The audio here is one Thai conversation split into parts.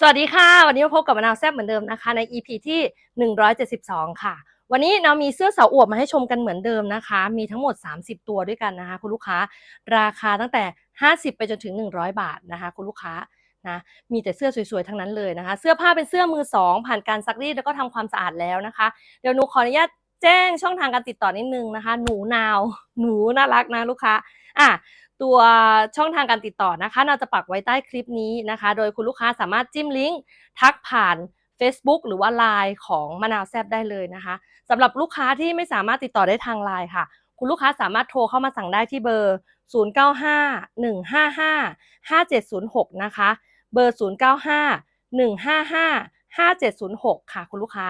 สวัสดีค่ะ วันนี้มาพบกับมะนาวแซ่บเหมือนเดิมนะคะใน EP ที่ 172 ค่ะ วันนี้เรามีเสื้อสาวอวบมาให้ชมกันเหมือนเดิมนะคะ มีทั้งหมด 30 ตัวด้วยกันนะคะ คุณลูกค้าราคาตั้งแต่ 50 ไปจนถึง 100 บาทนะคะ คุณลูกค้านะมีแต่เสื้อสวยๆทั้งนั้นเลยนะคะ เสื้อผ้าเป็นเสื้อมือสองผ่านการซักรีดแล้วก็ทำความสะอาดแล้วนะคะ เดี๋ยวหนูขออนุญาตแจ้งช่องทางการติดต่อนิดนึงนะคะ หนูนาว หนูน่ารักนะลูกค้าอะ ตัวช่องทางการติดต่อนะคะ เราจะปักไว้ใต้คลิปนี้นะคะ โดยคุณลูกค้าสามารถจิ้มลิงก์ทักผ่าน Facebook หรือว่า Line ของมะนาวแซบได้เลยนะคะสำหรับลูกค้าที่ไม่สามารถติดต่อได้ทาง Line ค่ะ คุณลูกค้าสามารถโทรเข้ามาสั่งได้ที่เบอร์ 0951555706 นะคะ เบอร์ 0951555706 ค่ะ คุณลูกค้า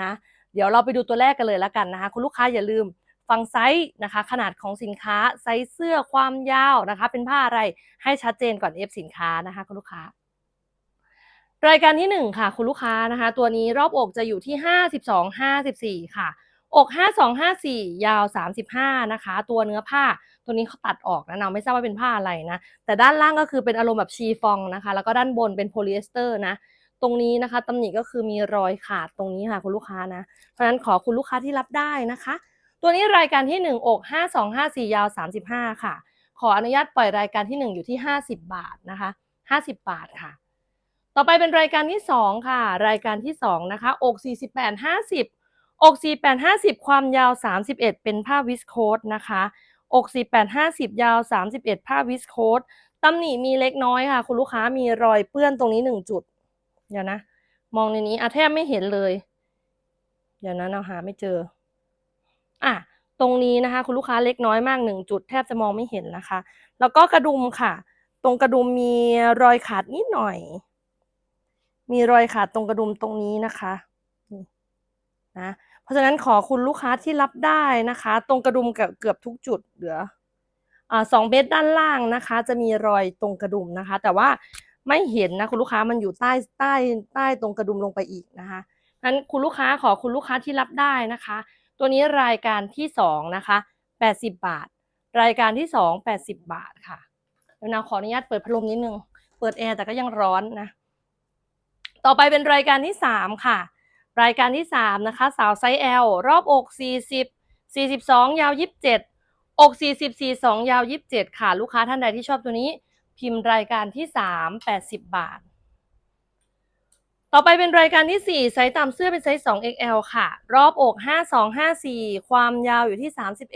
นะ เดี๋ยวเราไปดูตัวแรกกันเลยแล้วกันนะคะ คุณลูกค้าอย่าลืม ฟังไซส์นะคะ ขนาดของสินค้าไซส์เสื้อความยาวนะคะ เป็นผ้าอะไรให้ชัดเจนก่อนเอฟสินค้านะคะคุณลูกค้ารายการที่หนึ่งค่ะ คุณลูกค้านะคะ ตัวนี้รอบอกจะอยู่ที่ห้าสิบสองห้าสิบสี่ค่ะ อกห้าสองห้าสี่ยาวสามสิบห้านะคะ ตัวเนื้อผ้าตัวนี้เขาตัดออกนะเราไม่ทราบว่าเป็นผ้าอะไรนะ แต่ด้านล่างก็คือเป็นอารมณ์แบบชีฟองนะคะ แล้วก็ด้านบนเป็นโพลีเอสเตอร์นะตรงนี้นะคะตำหนิก็คือมีรอยขาดตรงนี้ค่ะคุณลูกค้านะ เพราะฉะนั้นขอคุณลูกค้าที่รับได้นะคะ ตัวนี้รายการที่1อก5 2 5 4 ยาว 35 ค่ะ ขออนุญาตปล่อยรายการที่ 1 อยู่ที่ 50 บาทนะคะ50 บาทค่ะ ต่อไปเป็นรายการที่ 2 ค่ะ รายการที่ 2 นะคะ อก 48 50 อก 48 50 ความยาว 31 เป็นผ้าวิสโคสนะคะอก 48 50 ยาว 31 ผ้าวิสโคสตำหนิมีเล็กน้อยค่ะ คุณลูกค้ามีรอยเปื้อนตรงนี้ 1 จุด เดี๋ยวนะ มองในนี้อะแทบไม่เห็นเลย เดี๋ยวนะเราหาไม่เจอ อะตรงนี้นะคะ คุณลูกค้าเล็กน้อยมากหนึ่งจุดแทบจะมองไม่เห็นนะคะ แล้วก็กระดุมค่ะ ตรงกระดุมมีรอยขาดนิดหน่อย มีรอยขาดตรงกระดุมตรงนี้นะคะนะเพราะฉะนั้นขอคุณลูกค้าที่รับได้นะคะ ตรงกระดุมเกือบเกือบทุกจุดเหลืออ่าสองเบสด้านล่างนะคะ จะมีรอยตรงกระดุมนะคะ แต่ว่าไม่เห็นนะคุณลูกค้ามันอยู่ใต้ใต้ใต้ตรงกระดุมลงไปอีกนะคะนั้นคุณลูกค้าขอคุณลูกค้าที่รับได้นะคะ ตัวนี้รายการที่สองนะคะ80 บาท รายการที่สอง80 บาทค่ะเดี๋ยวนาขออนุญาตเปิดพัดลมนิดนึง เปิดแอร์แต่ก็ยังร้อนนะ ต่อไปเป็นรายการที่สามค่ะ รายการที่สามนะคะ สาวไซส์ L รอบอก 40 42 ยาว 27 อก 40 42 ยาว 27 ค่ะ ลูกค้าท่านใดที่ชอบตัวนี้ พิมพ์รายการที่สาม80 บาท ต่อไปเป็นรายการที่ 4 ไซส์ตามเสื้อเป็นไซส์ 2XL ค่ะ รอบอก 5254 ความยาวอยู่ที่ 31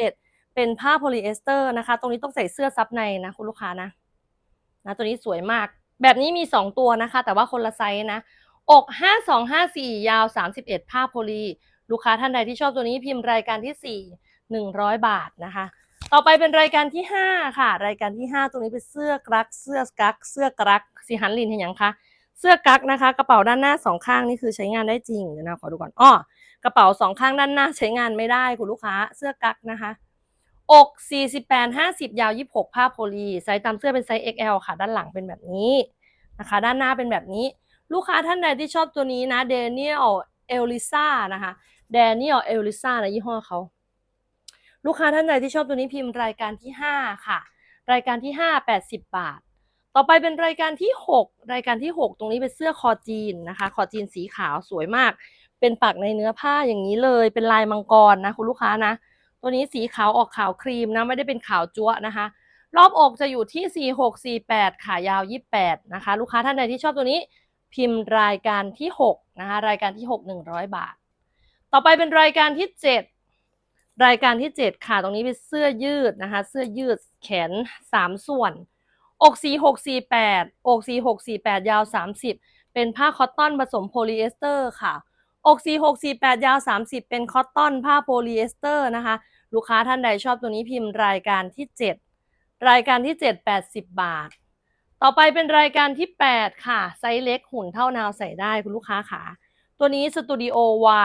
เป็นผ้าโพลีเอสเตอร์นะคะ ตรงนี้ต้องใส่เสื้อซับในนะคุณลูกค้านะนะตัวนี้สวยมาก แบบนี้มี 2 ตัวนะคะ แต่ว่าคนละไซส์นะ อก 5254 ยาว 31 ผ้าโพลี ลูกค้าท่านใดที่ชอบตัวนี้พิมพ์รายการที่ 4 100 บาทนะคะ ต่อไปเป็นรายการที่ 5 ค่ะ รายการที่ 5 ตรงนี้เป็นเสื้อกรัก เสื้อกัก เสื้อกรักสีหันลินเห็นยังคะ เสื้อกั๊กนะคะ กระเป๋าด้านหน้าสองข้างนี่คือใช้งานได้จริงเดี๋ยวนะขอดูก่อนอ้อกระเป๋าสองข้างด้านหน้าใช้งานไม่ได้คุณลูกค้า เสื้อกั๊กนะคะอก48 50 ยาว 26 ผ้าโพลีไซส์ตามเสื้อเป็นไซส์ XL ค่ะ ด้านหลังเป็นแบบนี้นะคะ ด้านหน้าเป็นแบบนี้ ลูกค้าท่านใดที่ชอบตัวนี้นะเดนิเอลเอลิซ่านะคะเดนิเอลเอลลิซ่านะยี่ห้อเขา ลูกค้าท่านใดที่ชอบตัวนี้พิมพ์รายการที่ 5 ค่ะ รายการที่ 5 80 บาท ต่อไปเป็นรายการที่ 6 รายการที่ 6 ตรงนี้เป็นเสื้อคอจีนนะคะ คอจีนสีขาวสวยมาก เป็นปักในเนื้อผ้าอย่างนี้เลย เป็นลายมังกรนะคุณลูกค้านะ ตัวนี้สีขาวออกขาวครีมนะไม่ได้เป็นขาวจั๊วนะคะ รอบอกจะอยู่ที่ 46 48 ขายาว 28 นะคะ ลูกค้าท่านใดที่ชอบตัวนี้พิมพ์รายการที่ 6 นะคะ รายการที่ 6 100 บาท ต่อไปเป็นรายการที่ 7 รายการที่ 7 ค่ะ ตรงนี้เป็นเสื้อยืดนะคะ เสื้อยืดแขน 3 ส่วน อกสี6 4 8อกสี6 4 8ยาว30เป็นผ้าคอตตอนผสมโพลีเอสเตอร์ค่ะ อกสี6 4 8ยาว30เป็นคอตตอนผ้าโพลีเอสเตอร์นะคะ ลูกค้าท่านใดชอบตัวนี้พิมพ์รายการที่7รายการที่7 80บบาท ต่อไปเป็นรายการที่8ค่ะ ไซส์เล็กหุ่นเท่านาวใส่ได้คุณลูกค้าค่ะตัวนี้สตูดิโอ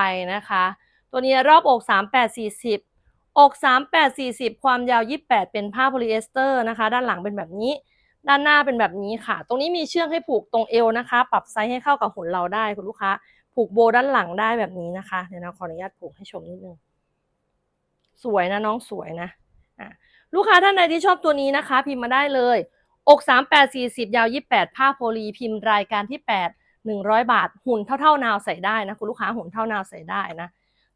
Y นะคะ ตัวนี้รอบอก 38 40 อก 38 40 ความยาว 28 เป็นผ้าโพลีเอสเตอร์นะคะ ด้านหลังเป็นแบบนี้ ด้านหน้าเป็นแบบนี้ค่ะ ตรงนี้มีเชือกให้ผูกตรงเอวนะคะ ปรับไซส์ให้เข้ากับหุ่นเราได้คุณลูกค้า ผูกโบด้านหลังได้แบบนี้นะคะ เดี๋ยวเราขออนุญาตผูกให้ชมนิดนึง สวยนะน้องสวยนะอะลูกค้าท่านใดที่ชอบตัวนี้นะคะ พิมพ์มาได้เลย อก38 40 ยาว 28 ผ้าโพลีพิมพ์รายการที่ 8 100 บาท หุ่นเท่าๆนาวใส่ได้นะคุณลูกค้าหุ่นเท่านาวใส่ได้นะ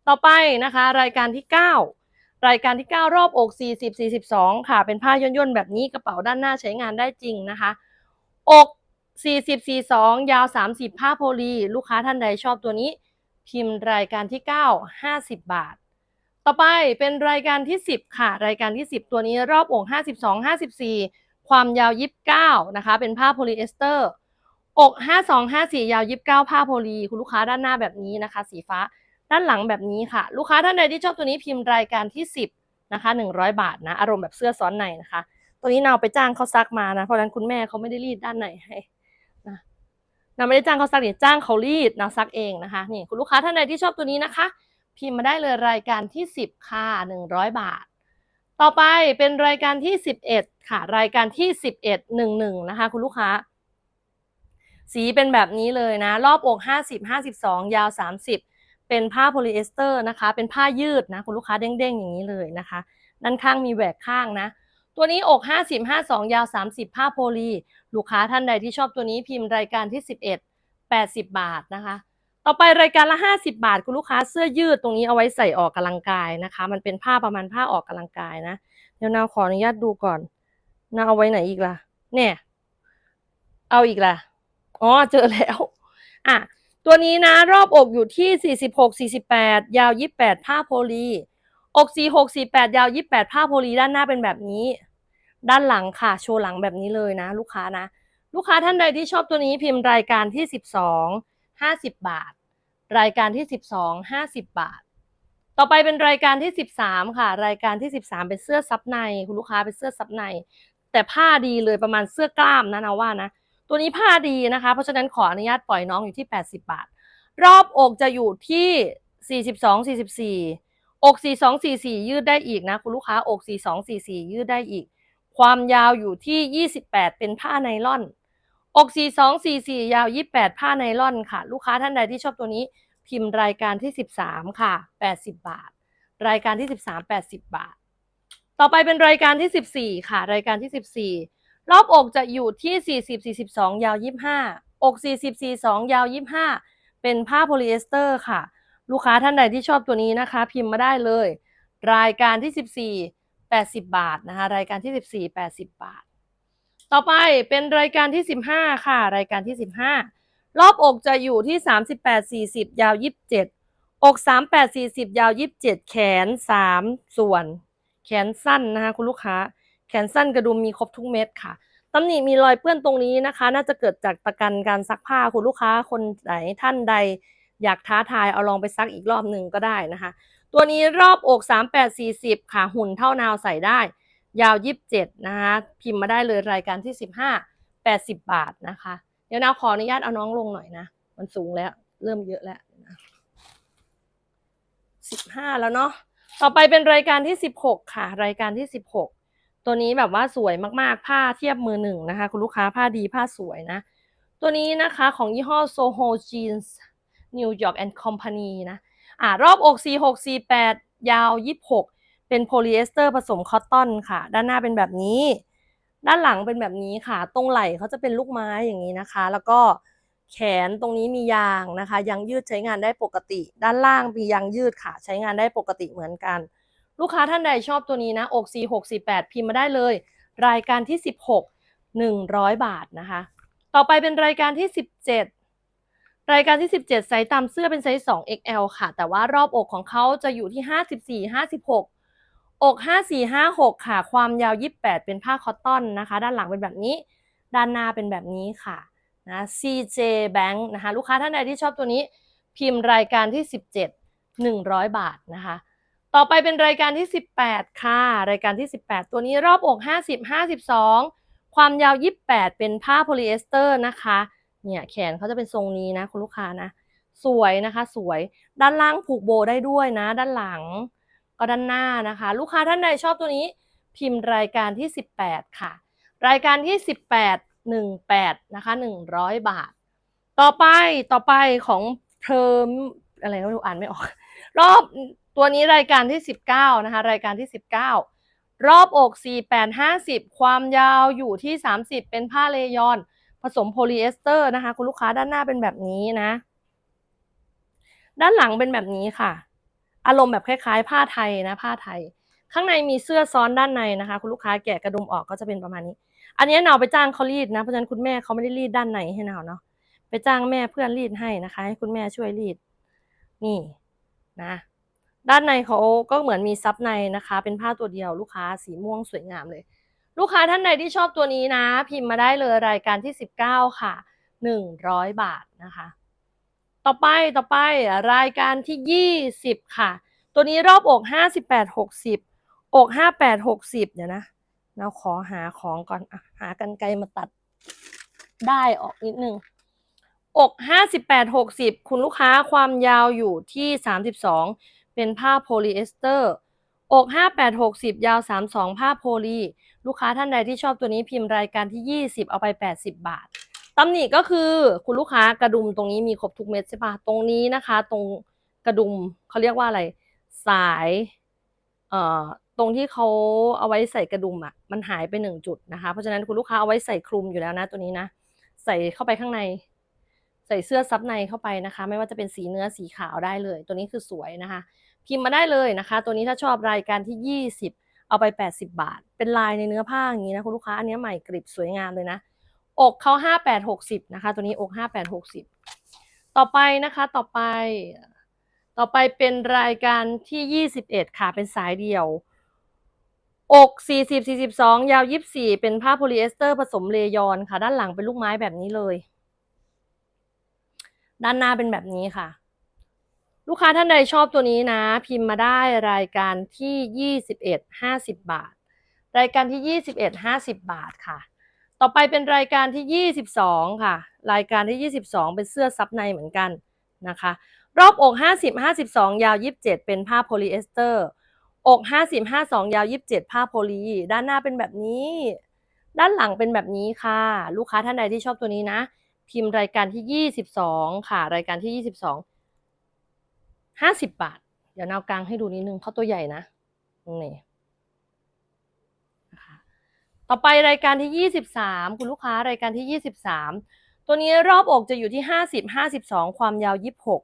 ต่อไปนะคะ รายการที่ 9 รายการที่ 9 รอบอก 40 42 ค่ะ เป็นผ้าย่นๆ แบบนี้กระเป๋าด้านหน้าใช้งานได้จริงนะคะ อก 40 42 ยาว 30 ผ้าโพลี ลูกค้าท่านใดชอบตัวนี้ พิมพ์รายการที่ 9 50 บาท ต่อไปเป็นรายการที่ 10 ค่ะ รายการที่ 10 ตัวนี้รอบอก 52 54 ความยาว 29 นะคะ เป็นผ้าโพลีเอสเตอร์ อก 52 54 ยาว 29 ผ้าโพลี คุณลูกค้าด้านหน้าแบบนี้นะคะ สีฟ้า ด้านหลังแบบนี้ค่ะ ลูกค้าท่านใดที่ชอบตัวนี้พิมพ์รายการที่ 10นะคะ100 บาทนะอารมณ์แบบเสื้อซ้อนในนะคะ ตัวนี้นาไปจ้างเขาซักมานะเพราะฉะนั้นคุณแม่เขาไม่ได้รีดด้านในให้นะนาไม่ได้จ้างเขาซักเนี่ยจ้างเขารีดนาซักเองนะคะนี่คุณลูกค้าท่านใดที่ชอบตัวนี้นะคะ พิมพ์มาได้เลยรายการที่ 10ค่ะ100 บาท ต่อไปเป็นรายการที่ 11 ค่ะ รายการที่ 11 11นะคะ คุณลูกค้าสีเป็นแบบนี้เลยนะ รอบอก 50 52 ยาว 30 เป็นผ้าโพลีเอสเตอร์นะคะ เป็นผ้ายืดนะคุณลูกค้าเด้งๆอย่างนี้เลยนะคะ ด้านข้างมีแหวกข้างนะ ตัวนี้อก 50 52 ยาว 30 ผ้าโพลี ลูกค้าท่านใดที่ชอบตัวนี้พิมพ์รายการที่ 11 80 บาทนะคะ ต่อไปรายการละ 50 บาท คุณลูกค้าเสื้อยืดตรงนี้เอาไว้ใส่ออกกำลังกายนะคะ มันเป็นผ้าประมาณผ้าออกกำลังกายนะ เดี๋ยวนาวขออนุญาตดูก่อนนาวเอาไว้ไหนอีกล่ะ เนี่ย เอาอีกล่ะ อ๋อ เจอแล้ว อะ ตัวนี้นะรอบอกอยู่ที่ 46 48 ยาว 28 ผ้าโพลี อก 46 48 ยาว 28 ผ้าโพลีด้านหน้าเป็นแบบนี้ ด้านหลังค่ะ โชว์หลังแบบนี้เลยนะ ลูกค้านะ ลูกค้าท่านใดที่ชอบตัวนี้พิมพ์รายการที่ 12 50 บาท รายการที่ 12 50 บาท ต่อไปเป็นรายการที่ 13 ค่ะ รายการที่ 13 เป็นเสื้อซับใน คุณลูกค้าเป็นเสื้อซับใน แต่ผ้าดีเลยประมาณเสื้อกล้ามนะนะว่านะ ตัวนี้ผ้าดีนะคะ เพราะฉะนั้นขออนุญาตปล่อยน้องอยู่ที่ 80 บาท รอบอกจะอยู่ที่ 42 44 อก 42 44 ยืดได้อีกนะ คุณลูกค้าอก 42 44 ยืดได้อีก ความยาวอยู่ที่ 28 เป็นผ้าไนล่อน อก 42 44 ยาว 28 ผ้าไนล่อนค่ะ ลูกค้าท่านใดที่ชอบตัวนี้พิมพ์รายการที่ 13 ค่ะ 80 บาท รายการที่ 13 80 บาท ต่อไปเป็นรายการที่ 14 ค่ะ รายการที่ 14 รอบอกจะอยู่ที่ 40 42 ยาว 25 อก 40 42 ยาว 25 เป็นผ้าโพลีเอสเตอร์ค่ะ ลูกค้าท่านใดที่ชอบตัวนี้นะคะ พิมพ์มาได้เลย รายการที่ 14 80 บาทนะคะ รายการที่ 14 80 บาท ต่อไปเป็นรายการที่ 15 ค่ะ รายการที่ 15 รอบอกจะอยู่ที่ 38 40 ยาว 27 อก 38 40 ยาว 27 แขน 3 ส่วน แขนสั้นนะคะคุณลูกค้า แขนสั้นกระดุมมีครบทุกเม็ดค่ะตำหนิมีรอยเปื้อนตรงนี้นะคะ น่าจะเกิดจากตะกันการซักผ้าคุณลูกค้าคนไหนท่านใด อยากท้าทายเอาลองไปซักอีกรอบหนึ่งก็ได้นะคะ ตัวนี้รอบอก 38 40 ค่ะหุ่นเท่านาวใส่ได้ ยาว 27 นะคะพิมพ์มาได้เลยรายการที่ 15 80 บาทนะคะ เดี๋ยวนาวขออนุญาตเอาน้องลงหน่อยนะ มันสูงแล้วเริ่มเยอะแล้วนะ15 แล้วเนาะต่อไปเป็นรายการที่ 16 ค่ะ รายการที่ 16 ตัวนี้แบบว่าสวยมากๆ ผ้าเทียบมือหนึ่งนะคะ คุณลูกค้าผ้าดีผ้าสวยนะ ตัวนี้นะคะของยี่ห้อ Soho Jeans New York and Company นะ อ่ารอบอก 46 48 ยาว 26 เป็นโพลีเอสเตอร์ผสมคอตตอนค่ะ ด้านหน้าเป็นแบบนี้ ด้านหลังเป็นแบบนี้ค่ะ ตรงไหล่เขาจะเป็นลูกไม้อย่างนี้นะคะ แล้วก็แขนตรงนี้มียางนะคะ ยางยืดใช้งานได้ปกติ ด้านล่างมียางยืดค่ะ ใช้งานได้ปกติเหมือนกัน ลูกค้าท่านใดชอบตัวนี้นะอก46 48 พิมพ์มาได้เลย รายการที่ 16 100 บาทนะคะ ต่อไปเป็นรายการที่ 17 รายการที่ 17 ไซส์ตามเสื้อเป็นไซส์ 2XL ค่ะ แต่ว่ารอบอกของเขาจะอยู่ที่ 54 56 อก 54 56 ค่ะ ความยาว 28 เป็นผ้าคอตตอนนะคะ ด้านหลังเป็นแบบนี้ ด้านหน้าเป็นแบบนี้ค่ะนะ CJ Bank นะคะ ลูกค้าท่านใดที่ชอบตัวนี้ พิมพ์รายการที่ 17 100 บาทนะคะ ต่อไปเป็นรายการที่ 18 ค่ะ รายการที่ 18 ตัวนี้รอบอก 50 52 ความยาว 28 เป็นผ้าโพลีเอสเตอร์นะคะ เนี่ยแขนเขาจะเป็นทรงนี้นะคุณลูกค้านะ สวยนะคะสวย ด้านล่างผูกโบได้ด้วยนะ ด้านหลังก็ด้านหน้านะคะ ลูกค้าท่านใดชอบตัวนี้พิมพ์รายการที่ 18 ค่ะ รายการที่ 18 18นะคะ100 บาท ต่อไปต่อไปของเพลิมอะไรก็ไม่รู้อ่านไม่ออก รอบ ตัวนี้รายการที่ 19 นะคะ รายการที่ 19 รอบอก 48 50 ความยาวอยู่ที่ 30 เป็นผ้าเลยอน ผสมโพลีเอสเตอร์นะคะ คุณลูกค้าด้านหน้าเป็นแบบนี้นะ ด้านหลังเป็นแบบนี้ค่ะ อารมณ์แบบคล้ายๆ ผ้าไทยนะ ผ้าไทย ข้างในมีเสื้อซ้อนด้านในนะคะ คุณลูกค้าแกะกระดุมออกก็จะเป็นประมาณนี้ อันนี้เนาวไปจ้างเขารีดนะ เพราะฉะนั้นคุณแม่เขาไม่ได้รีดด้านในให้เนาวเนาะ ไปจ้างแม่เพื่อนรีดให้นะคะ ให้คุณแม่ช่วยรีด นี่นะ ด้านในเขาก็เหมือนมีซับในนะคะ เป็นผ้าตัวเดียวลูกค้าสีม่วงสวยงามเลย ลูกค้าท่านใดที่ชอบตัวนี้นะ พิมพ์มาได้เลยรายการที่ 19 ค่ะ 100 บาทนะคะ ต่อไปต่อไปรายการที่ 20 ค่ะ ตัวนี้รอบอก 58 60 อก 58 60 เดี๋ยวนะเราขอหาของก่อนอหากันไกลมาตัดได้ออกนิดนึงอก 58 60 คุณลูกค้าความยาวอยู่ที่ 32 เป็นผ้าโพลีเอสเตอร์ อก 58 60 ยาว 32 ผ้าโพลี ลูกค้าท่านใดที่ชอบตัวนี้พิมพ์รายการที่ 20 เอาไป 80 บาทตำหนิก็คือคุณลูกค้ากระดุมตรงนี้มีครบทุกเม็ดใช่ปะตรงนี้นะคะ ตรงกระดุมเขาเรียกว่าอะไร สายเอ่อตรงที่เขาเอาไว้ใส่กระดุมอะมันหายไปหนึ่งจุดนะคะ เพราะฉะนั้นคุณลูกค้าเอาไว้ใส่คลุมอยู่แล้วนะตัวนี้นะ ใส่เข้าไปข้างใน ใส่เสื้อซับในเข้าไปนะคะ ไม่ว่าจะเป็นสีเนื้อสีขาวได้เลย ตัวนี้คือสวยนะคะ พิมพ์มาได้เลยนะคะ ตัวนี้ถ้าชอบรายการที่ 20 เอาไป 80 บาท เป็นลายในเนื้อผ้าอย่างนี้นะคุณลูกค้าอันนี้ใหม่กริบสวยงามเลยนะ อกเขา58 60 นะคะ ตัวนี้อก 58 60 ต่อไปนะคะต่อไป ต่อไปเป็นรายการที่ 21 ค่ะเป็นสายเดี่ยวอก 40 42 ยาว 24 เป็นผ้าโพลีเอสเตอร์ผสมเลยอนค่ะ ด้านหลังเป็นลูกไม้แบบนี้เลย ด้านหน้าเป็นแบบนี้ค่ะ ลูกค้าท่านใดชอบตัวนี้นะ พิมพ์มาได้รายการที่ 21 50 บาท รายการที่ 21 50 บาทค่ะ ต่อไปเป็นรายการที่ 22 ค่ะ รายการที่ 22 เป็นเสื้อซับในเหมือนกันนะคะ รอบอก 50 52 ยาว 27 เป็นผ้าโพลีเอสเตอร์ อก 50 52 ยาว 27 ผ้าโพลี ด้านหน้าเป็นแบบนี้ ด้านหลังเป็นแบบนี้ค่ะ ลูกค้าท่านใดที่ชอบตัวนี้นะ พิมพ์รายการที่ 22 ค่ะ รายการที่ 22 ห้าสิบบาท เดี๋ยวนาวกลางให้ดูนิดนึงเพราะตัวใหญ่นะนี่นะคะต่อไปรายการที่ยี่สิบสามคุณลูกค้ารายการที่ยี่สิบสามตัวนี้รอบอกจะอยู่ที่ห้าสิบห้าสิบสองความยาวยี่สิบหก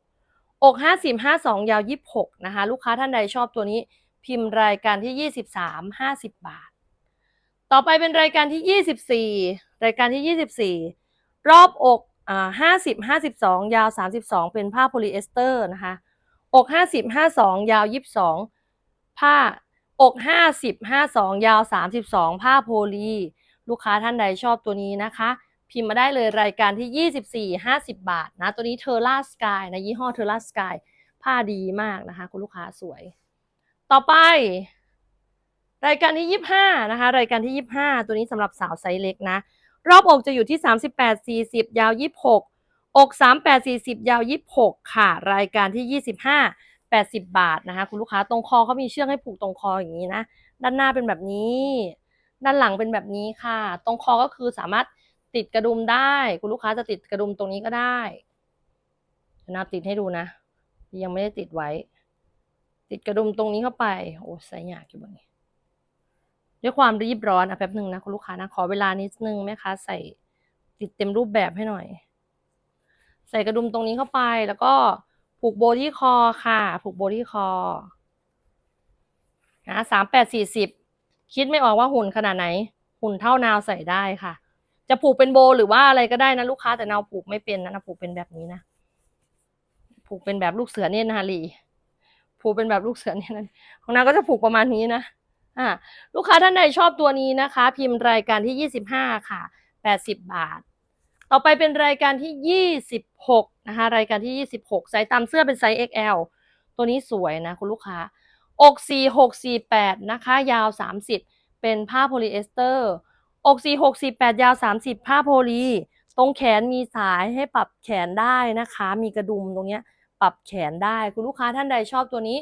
อกห้าสิบห้าสองยาวยี่สิบหกนะคะ ลูกค้าท่านใดชอบตัวนี้พิมพ์รายการที่ยี่สิบสามห้าสิบบาท ต่อไปเป็นรายการที่ยี่สิบสี่รายการที่ยี่สิบสี่รอบอกห้าสิบห้าสิบสองยาวสามสิบสองเป็นผ้าโพลีเอสเตอร์นะคะ อก50 52ยาว22ผ้าอก50 52ยาว32ผ้าโพลี ลูกค้าท่านใดชอบตัวนี้นะคะ พิมพ์มาได้เลยรายการที่ 24 50 บาทนะตัวนี้เทอร่าสกายนะยี่ห้อเทอร่าสกายผ้าดีมากนะคะ คุณลูกค้าสวย ต่อไป รายการที่ 25 นะคะ รายการที่ 25 ตัวนี้สำหรับสาวไซส์เล็กนะ รอบอกจะอยู่ที่ 38 40 ยาว 26 อก38 40ยาว26ค่ะ รายการที่25 80บาทนะคะ คุณลูกค้าตรงคอเขามีเชือกให้ผูกตรงคออย่างนี้นะ ด้านหน้าเป็นแบบนี้ ด้านหลังเป็นแบบนี้ค่ะ ตรงคอก็คือสามารถติดกระดุมได้ คุณลูกค้าจะติดกระดุมตรงนี้ก็ได้นาติดให้ดูนะ ยังไม่ได้ติดไว้ ติดกระดุมตรงนี้เข้าไป โอ้ใส่ยากอยู่บนนี้ด้วยความรีบร้อนอะแป๊บหนึ่งนะคุณลูกค้านะขอเวลานิดนึงแม่ค้าใส่ติดเต็มรูปแบบให้หน่อย ใส่กระดุมตรงนี้เข้าไป แล้วก็ผูกโบที่คอค่ะ ผูกโบที่คอนะสามแปดสี่สิบคิดไม่ออกว่าหุ่นขนาดไหน หุ่นเท่านาวใส่ได้ค่ะ จะผูกเป็นโบหรือว่าอะไรก็ได้นะลูกค้าแต่นาวผูกไม่เป็นนะนะผูกเป็นแบบนี้นะ ผูกเป็นแบบลูกเสือเนี่ยนะลีผูกเป็นแบบลูกเสือเนี่ยนะของนางก็จะผูกประมาณนี้นะอ่าลูกค้าท่านใดชอบตัวนี้นะคะ พิมพ์รายการที่25ค่ะ80บาท ต่อไปเป็นรายการที่ 26 นะคะ รายการที่ 26ไซส์ตามเสื้อเป็นไซส์ XL ตัวนี้สวยนะคุณลูกค้า อก46 48 นะคะ ยาว 30 เป็นผ้าโพลีเอสเตอร์ อก46 48 ยาว 30 ผ้าโพลี ตรงแขนมีสายให้ปรับแขนได้นะคะ มีกระดุมตรงเนี้ยปรับแขนได้ คุณลูกค้าท่านใดชอบตัวนี้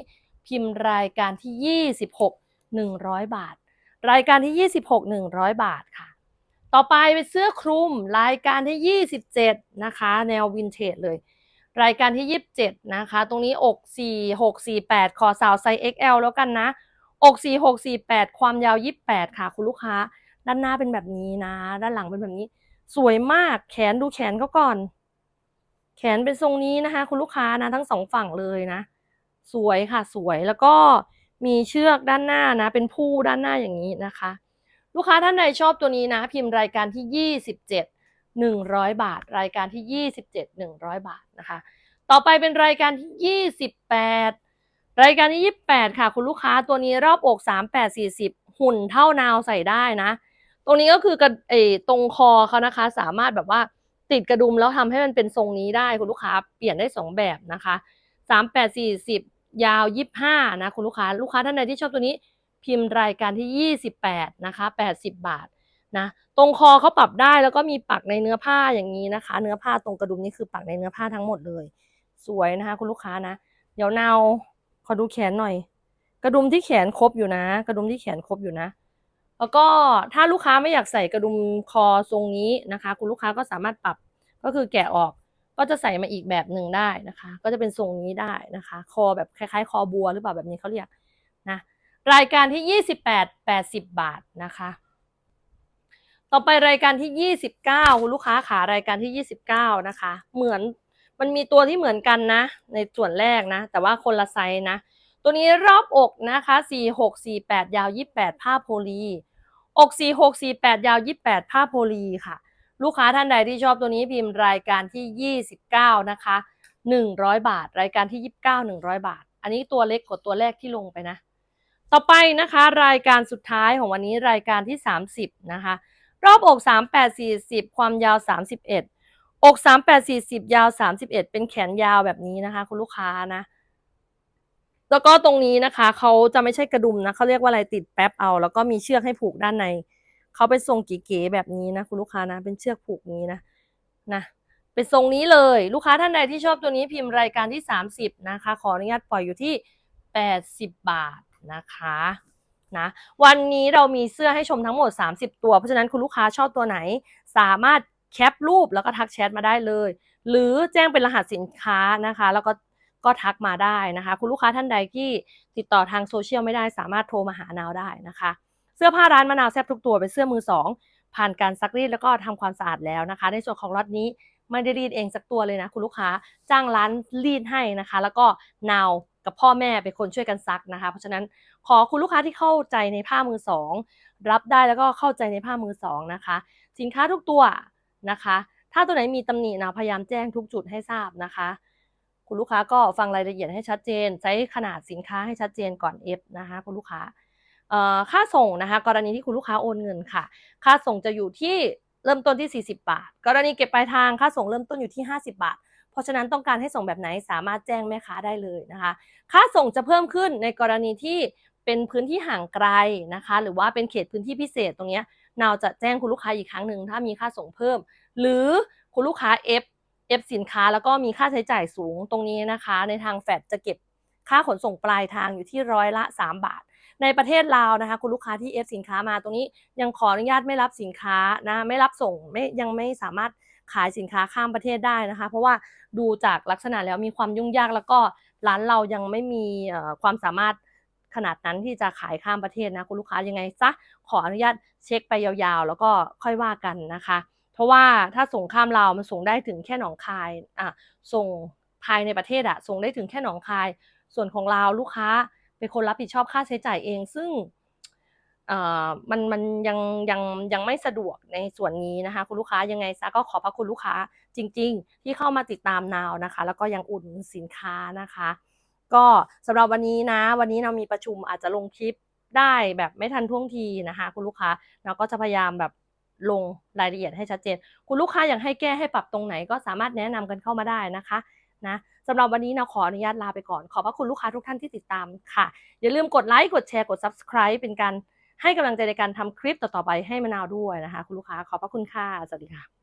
พิมพ์รายการที่ 26 100 บาท รายการที่ 26 100 บาทค่ะ ต่อไปเป็นเสื้อคลุมรายการที่ 27 นะคะ แนววินเทจเลย รายการที่ 27 นะคะ ตรงนี้อก 4 6 4 8 คอสาวไซส์ XL แล้วกันนะอก4 6 4 8 ความยาว 28 ค่ะ คุณลูกค้า ด้านหน้าเป็นแบบนี้นะ ด้านหลังเป็นแบบนี้ สวยมากแขนดูแขนเขาก่อน แขนเป็นทรงนี้นะคะ คุณลูกค้านะทั้งสองฝั่งเลยนะ สวยค่ะสวยแล้วก็มีเชือกด้านหน้านะ เป็นผู้ด้านหน้าอย่างนี้นะคะ ลูกค้าท่านใดชอบตัวนี้นะ พิมพ์รายการที่ยี่สิบาท รายการที่ยี่สิบาทนะคะ ต่อไปเป็นรายการที่ยี่สิบแปดรายการที่ยี่สิบแปดค่ะ คุณลูกค้าตัวนี้รอบอกสามแปดสี่สิบหุ่นเท่านาวใส่ได้นะ ตรงนี้ก็คือกระเอตรงคอเขานะคะ สามารถแบบว่าติดกระดุมแล้วทำให้มันเป็นทรงนี้ได้คุณลูกค้าเปลี่ยนได้สองแบบนะคะสามแปดสี่สิบยาวยี่ห้านะคุณลูกค้า ลูกค้าท่านใดที่ชอบตัวนี้ พิมพ์รายการที่ยี่สิบแปดนะคะแปดสิบบาทนะตรงคอเขาปรับได้แล้วก็มีปักในเนื้อผ้าอย่างนี้นะคะ เนื้อผ้าตรงกระดุมนี่คือปักในเนื้อผ้าทั้งหมดเลย สวยนะคะ คุณลูกค้านะ เดี๋ยวเนาขอดูแขนหน่อย กระดุมที่แขนครบอยู่นะ กระดุมที่แขนครบอยู่นะ แล้วก็ถ้าลูกค้าไม่อยากใส่กระดุมคอทรงนี้นะคะ คุณลูกค้าก็สามารถปรับก็คือแกะออกก็จะใส่มาอีกแบบหนึ่งได้นะคะ ก็จะเป็นทรงนี้ได้นะคะ คอแบบคล้ายๆ คอบัวหรือเปล่าแบบนี้เขาเรียก รายการที่ 28 80 บาทนะคะ ต่อไปรายการที่ 29คุณลูกค้าขารายการที่ 29 นะคะ เหมือนมันมีตัวที่เหมือนกันนะ ในส่วนแรกนะ แต่ว่าคนละไซส์นะ ตัวนี้รอบอกนะคะ 46 48 ยาว 28 ผ้าโพลี อก 46 48 ยาว 28 ผ้าโพลีค่ะ ลูกค้าท่านใดที่ชอบตัวนี้พิมพ์รายการที่ 29 นะคะ 100 บาท รายการที่ 29 100 บาท อันนี้ตัวเล็กกว่าตัวแรกที่ลงไปนะ ต่อไปนะคะ รายการสุดท้ายของวันนี้รายการที่ 30 นะคะ รอบอก 38 40 ความยาว 31 อก 38 40 ยาว 31 เป็นแขนยาวแบบนี้นะคะ คุณลูกค้านะ แล้วก็ตรงนี้นะคะเขาจะไม่ใช่กระดุมนะเขาเรียกว่าอะไรติดแป๊บเอา แล้วก็มีเชือกให้ผูกด้านในเขาเป็นทรงเก๋ๆแบบนี้นะ คุณลูกค้านะ เป็นเชือกผูกนี้นะนะเป็นทรงนี้เลยลูกค้าท่านใดที่ชอบตัวนี้พิมพ์รายการที่ 30 นะคะ ขออนุญาตปล่อยอยู่ที่ 80 บาท นะคะนะวันนี้เรามีเสื้อให้ชมทั้งหมด 30 ตัว เพราะฉะนั้นคุณลูกค้าชอบตัวไหน สามารถแคปรูปแล้วก็ทักแชทมาได้เลย หรือแจ้งเป็นรหัสสินค้านะคะ แล้วก็ก็ทักมาได้นะคะ คุณลูกค้าท่านใดที่ติดต่อทางโซเชียลไม่ได้สามารถโทรมาหานาวได้นะคะ เสื้อผ้าร้านมะนาวแซบทุกตัวเป็นเสื้อมือสองผ่านการซักรีดแล้วก็ทำความสะอาดแล้วนะคะ ในส่วนของล็อตนี้ไม่ได้รีดเองสักตัวเลยนะคุณลูกค้าจ้างร้านรีดให้นะคะ แล้วก็นาว กับพ่อแม่เป็นคนช่วยกันซักนะคะ เพราะฉะนั้นขอคุณลูกค้าที่เข้าใจในผ้ามือสองรับได้แล้วก็เข้าใจในผ้ามือสองนะคะ สินค้าทุกตัวนะคะ ถ้าตัวไหนมีตำหนินะพยายามแจ้งทุกจุดให้ทราบนะคะ คุณลูกค้าก็ฟังรายละเอียดให้ชัดเจน ใช้ขนาดสินค้าให้ชัดเจนก่อนเอฟนะคะ คุณลูกค้าค่าส่งนะคะ กรณีที่คุณลูกค้าโอนเงินค่ะ ค่าส่งจะอยู่ที่เริ่มต้นที่ 40 บาท กรณีเก็บปลายทางค่าส่งเริ่มต้นอยู่ที่ 50 บาท เพราะฉะนั้นต้องการให้ส่งแบบไหนสามารถแจ้งแม่ค้าได้เลยนะคะ ค่าส่งจะเพิ่มขึ้นในกรณีที่เป็นพื้นที่ห่างไกลนะคะ หรือว่าเป็นเขตพื้นที่พิเศษตรงนี้นาวจะแจ้งคุณลูกค้าอีกครั้งหนึ่งถ้ามีค่าส่งเพิ่ม หรือคุณลูกค้า F F สินค้าแล้วก็มีค่าใช้จ่ายสูงตรงนี้นะคะ ในทางแฟดจะเก็บค่าขนส่งปลายทางอยู่ที่ร้อยละ 3 บาท ในประเทศลาวนะคะ คุณลูกค้าที่ F สินค้ามาตรงนี้ยังขออนุญาตไม่รับสินค้านะไม่รับส่งไม่ยังไม่สามารถ ขายสินค้าข้ามประเทศได้นะคะ เพราะว่าดูจากลักษณะแล้วมีความยุ่งยากแล้วก็ร้านเรายังไม่มีความสามารถขนาดนั้นที่จะขายข้ามประเทศนะคุณลูกค้ายังไงซะขออนุญาตเช็คไปยาวๆ แล้วก็ค่อยว่ากันนะคะ เพราะว่าถ้าส่งข้ามลามันส่งได้ถึงแค่หนองคายอะส่งภายในประเทศอะส่งได้ถึงแค่หนองคาย ส่วนของลาลูกค้าเป็นคนรับผิดชอบค่าใช้จ่ายเอง ซึ่ง มันมันยังยังยังไม่สะดวกในส่วนนี้นะคะ คุณลูกค้ายังไงซะก็ขอพระคุณลูกค้าจริง ๆ ที่เข้ามาติดตามนาวนะคะ แล้วก็ยังอุ่นสินค้านะคะ ก็สำหรับวันนี้นะ วันนี้เรามีประชุมอาจจะลงคลิปได้แบบไม่ทันท่วงทีนะคะ คุณลูกค้าเราก็จะพยายามแบบลงรายละเอียดให้ชัดเจน คุณลูกค้าอยากให้แก้ให้ปรับตรงไหนก็สามารถแนะนำกันเข้ามาได้นะคะนะสำหรับวันนี้เราขออนุญาตลาไปก่อน ขอบพระคุณลูกค้าทุกท่านที่ติดตามค่ะ อย่าลืมกดไลค์กดแชร์กด subscribe เป็นการ ให้กำลังใจในการทำคลิปต่อๆไปให้มะนาวด้วยนะคะ คุณลูกค้าขอบพระคุณค่ะสวัสดีค่ะ